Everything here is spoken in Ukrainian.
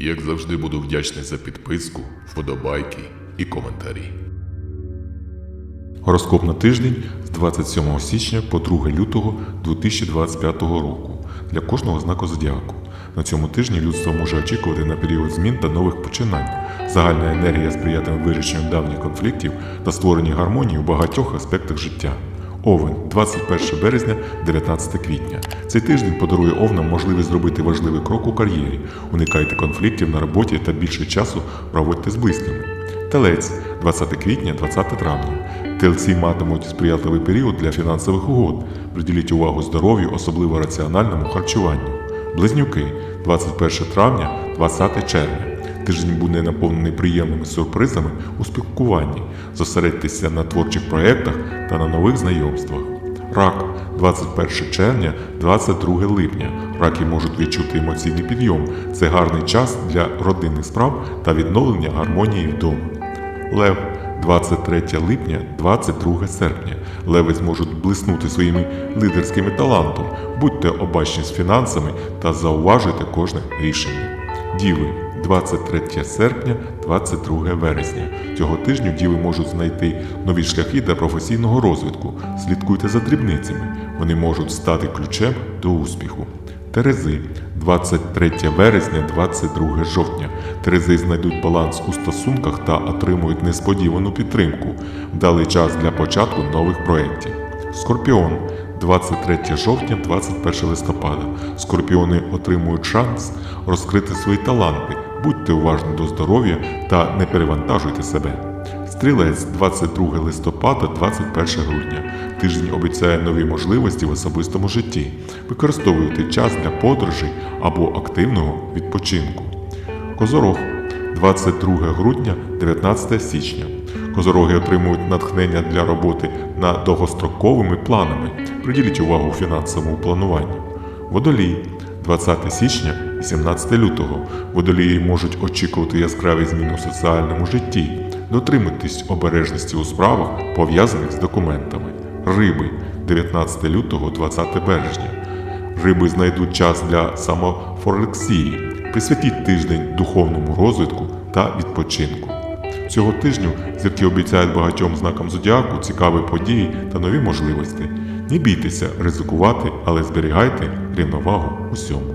Як завжди, буду вдячний за підписку, вподобайки і коментарі. Гороскоп на тиждень з 27 січня по 2 лютого 2025 року для кожного знаку зодіаку. На цьому тижні людство може очікувати на період змін та нових починань. Загальна енергія сприятиме вирішенню давніх конфліктів та створенні гармонії у багатьох аспектах життя. Овен 21 березня, 19 квітня. Цей тиждень подарує овнам можливість зробити важливий крок у кар'єрі. Уникайте конфліктів на роботі та більше часу проводьте з близькими. Телець 20 квітня, 20 травня. Телці матимуть сприятливий період для фінансових угод. Приділіть увагу здоров'ю, особливо раціональному харчуванню. Близнюки 21 травня, 20 червня. Тиждень буде наповнений приємними сюрпризами у спілкуванні. Зосередьтеся на творчих проєктах та на нових знайомствах. Рак 21 червня, 22 липня. Раки можуть відчути емоційний підйом. Це гарний час для родинних справ та відновлення гармонії вдома. Лев 23 липня, 22 серпня. Леви зможуть блиснути своїми лидерськими талантом. Будьте обачні з фінансами та зауважуйте кожне рішення. Діви 23 серпня, 22 вересня. Цього тижня діви можуть знайти нові шляхи для професійного розвитку. Слідкуйте за дрібницями. Вони можуть стати ключем до успіху. Терези 23 вересня, 22 жовтня. Терези знайдуть баланс у стосунках та отримують несподівану підтримку. Вдалий час для початку нових проєктів. Скорпіон 23 жовтня, 21 листопада. Скорпіони отримують шанс розкрити свої таланти. Будьте уважні до здоров'я та не перевантажуйте себе. Стрілець 22 листопада, 21 грудня. Тиждень обіцяє нові можливості в особистому житті. Використовуйте час для подорожей або активного відпочинку. Козорог 22 грудня, 19 січня. Козороги отримують натхнення для роботи над довгостроковими планами. Приділіть увагу фінансовому плануванню. Водолій 20 січня 17 лютого. Водолії можуть очікувати яскраві зміни у соціальному житті. Дотримуйтесь обережності у справах, пов'язаних з документами. Риби 19 лютого 20 березня. Риби знайдуть час для самофорексії. Присвятіть тиждень духовному розвитку та відпочинку. Цього тижню зірки обіцяють багатьом знакам зодіаку цікаві події та нові можливості. Не бійтеся ризикувати, але зберігайте рівновагу усьому.